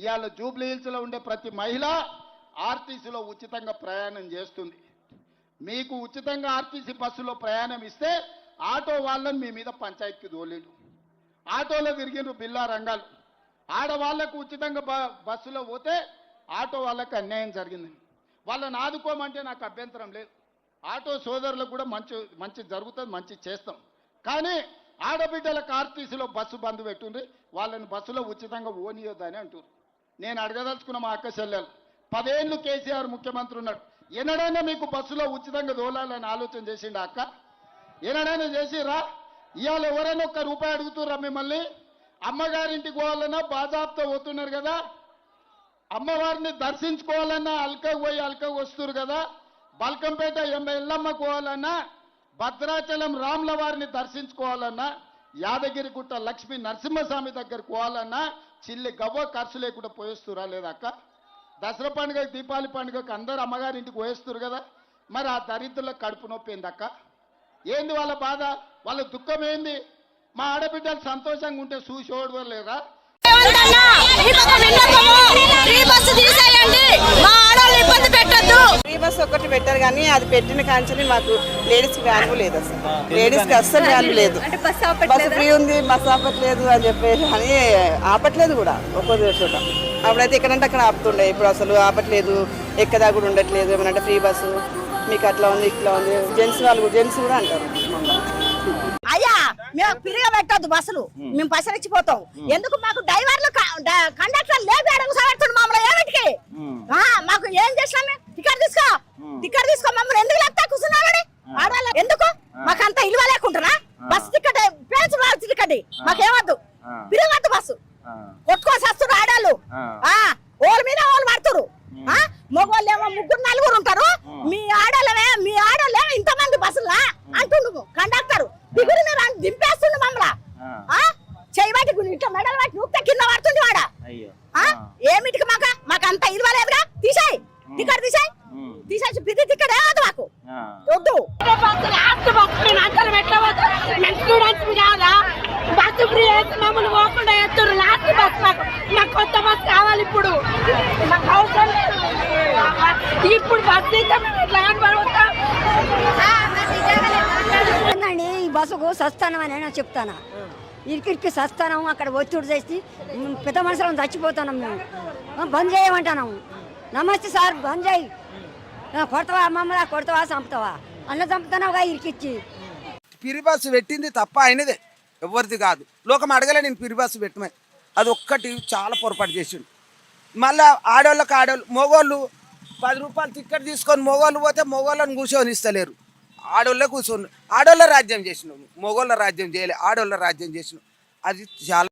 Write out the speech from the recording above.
ఇవాళ జూబ్లీ హిల్స్లో ఉండే ప్రతి మహిళ ఆర్టీసీలో ఉచితంగా ప్రయాణం చేస్తుంది. మీకు ఉచితంగా ఆర్టీసీ బస్సులో ప్రయాణం ఇస్తే ఆటో వాళ్ళని మీ మీద పంచాయతీకి తోలేడు ఆటోలో తిరిగిన బిల్లా రంగాలు. ఆడవాళ్ళకు ఉచితంగా బస్సులో పోతే ఆటో వాళ్ళకి అన్యాయం జరిగింది. వాళ్ళని ఆదుకోమంటే నాకు అభ్యంతరం లేదు. ఆటో సోదరులకు కూడా మంచి మంచి జరుగుతుంది మంచి చేస్తాం. కానీ ఆడబిడ్డలకు ఆర్టీసీలో బస్సు బంద్ పెట్టుండ్రి. వాళ్ళని బస్సులో ఉచితంగా ఓనియొద్దని అంటారు నేను అడగదలుచుకున్న మా అక్క చెల్లెలు. పదేళ్ళు కేసీఆర్ ముఖ్యమంత్రి ఉన్నాడు. ఎన్నడైనా మీకు బస్సులో ఉచితంగా దోలాలని ఆలోచన చేసిండు అక్క? ఎనడైనా చేసిరా ఇవాళ ఎవరైనా ఒక్క రూపాయి అడుగుతుర్రా మిమ్మల్ని? అమ్మగారింటికి పోవాలన్నా బాజాబ్తో పోతున్నారు కదా? అమ్మవారిని దర్శించుకోవాలన్నా అల్కకు పోయి అల్కకు వస్తున్నారు కదా? బల్కంపేట ఎం- ఎల్లమ్మకు పోవాలన్నా భద్రాచలం రాముల వారిని దర్శించుకోవాలన్నా యాదగిరిగుట్ట లక్ష్మీ నరసింహస్వామి దగ్గరకు పోవాలన్నా చిల్లి గవ్వ ఖర్చు లేకుండా పోయేస్తురా లేదా అక్క? దసరా పండుగ దీపావళి పండుగకి అందరు అమ్మగారింటికి పోయేస్తారు కదా? మరి ఆ దరిద్రుల కడుపు నొప్పి ఏందక్క ఏంది వాళ్ళ బాధ? వాళ్ళ దుఃఖం ఏంది? మా ఆడబిడ్డలు సంతోషంగా ఉంటే చూసి ఓడవలేరా ఏమంటన్నా? ఇంకొక విన్నపము. ఫ్రీ బస్సు తీసేయండి మా ఆడవాళ్ళు ఇబ్బంది బస్ ఒకటి పెట్టారు కానీ అది పెట్టిన కాంచెని మాకు లేడీస్ వాల్యూ లేదు అసలు. లేడీస్కి అస్సలు వాల్యూ లేదు. బస్సు ఫ్రీ ఉంది బస్సు ఆపట్లేదు అని చెప్పేసి అని ఆపట్లేదు కూడా ఒక్కో చోట అప్పుడైతే ఎక్కడంటే అక్కడ ఆపుతుండే. ఇప్పుడు అసలు ఆపట్లేదు ఎక్కదా కూడా ఉండట్లేదు. ఏమనంటే ఫ్రీ బస్సు మీకు అట్లా ఉంది ఇట్లా ఉంది. జెంట్స్ వాళ్ళు జెంట్స్ కూడా అంటారు. అయ్యా మేము పిరిగా పెట్టొద్దు బస్సులు. మేము బస్సులు ఇచ్చిపోతాం ఎందుకు మాకు డ్రైవర్లు కండక్టర్ సాగుతుంది మమ్మల్ని ఏమిటికి? ఆ, మాకు ఏం చేసినాం టికెట్ తీసుకో మమ్మల్ని ఎందుకు లేపుతా? కూర్చున్నామని ఆడవాళ్ళు ఎందుకు? మాకు అంత ఇలువ లేకుంటున్నా? బస్ టికెట్ పేరు వాళ్ళ టికెట్ మాకేమద్దు. పిరగద్దు బస్సు. కొట్టుకోసి వస్తున్నారు ఆడాళ్ళు ఆ. ఓళ్ళ మీద వాళ్ళు పడుతురు. మగవాళ్ళు ఏమో ముగ్గురు నలుగురు ఉంటారు. మీ ఆడోళ్ళమే మీ ఆడోళ్ళేమో ఇంతమంది బస్సులా అంటుండు కండక్టర్. దిగురు దింపేస్తుండు మమ్మల్ని. ఆ. చెయ్యి బట్టి గుడి ఇట్లా మెడలు బట్టి నూక్తే కింద పడుతుంది వాడ? ఏమిటికి మాక? మాకు అంత ఇవ్వలేదుగా తీసాయి. టికెట్ తీసాయి తీసేసి పిది టికెట్ ఏమద్దు మాకు వద్దు లాస్ట్ బస్సు మేము అందరం ఎట్లా పోతాం? మేము స్టూడెంట్స్ ఫ్రీ అయితే మమ్మల్ని పోకుండా ఎత్తురు లాస్ట్ బస్ మాకు మాకు కొత్త బస్ కావాలి ఇప్పుడు. మాకు అవసరం లేదు. ఇప్పుడు బస్సు అయితే మేము ఇట్లా కనబడతాం? ఈ బస్సుకు సస్తానం అని నేను చెప్తాను? ఇరికిరికి సస్తానం అక్కడ ఒత్తిడి చేసి ఉమ్, పెద్ద మనుషులను చచ్చిపోతున్నాం మేము. బంద్ చేయమంటున్నాము. నమస్తే సార్ బంద్ చేయి. ఆ, కొడతావా మమ్మల్ని? కొడతావా చంపుతావా? అన్న చంపుతున్నావుగా ఇరికిచ్చి. పిరి బస్సు పెట్టింది తప్ప అయినదే ఎవరిది కాదు. లోకం అడగలే నేను పిరి బస్సు అది ఒక్కటి చాలా పొరపాటు చేసిండు. మళ్ళా ఆడవాళ్ళకి ఆడవాళ్ళు మగవాళ్ళు పది రూపాయలు టిక్కెట్ తీసుకొని మగవాళ్ళు పోతే మగవాళ్ళని కూర్చొని ఇస్తలేరు. ఆడవాళ్ళే కూర్చొని ఆడవాళ్ళ రాజ్యం చేసినాం మగోళ్ళ రాజ్యం చేయలే ఆడవాళ్ళ రాజ్యం చేసినాం అది చాలా